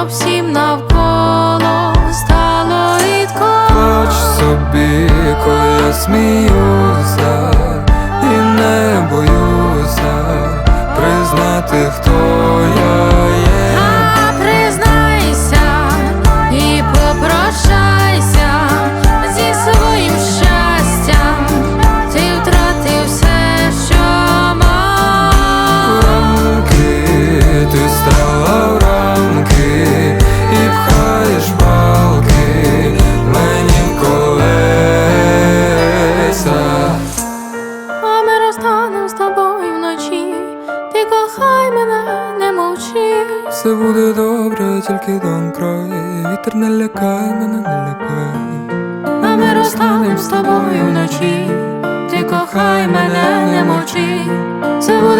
Щоб всім навколо стало рідко. Хоч собі, коли сміюся, Все буде добре, тільки дом край. Вітер не лякай мене, не лякай. А ми розстанем з тобою вночі. Ти кохай мене, не мовчи. Все буде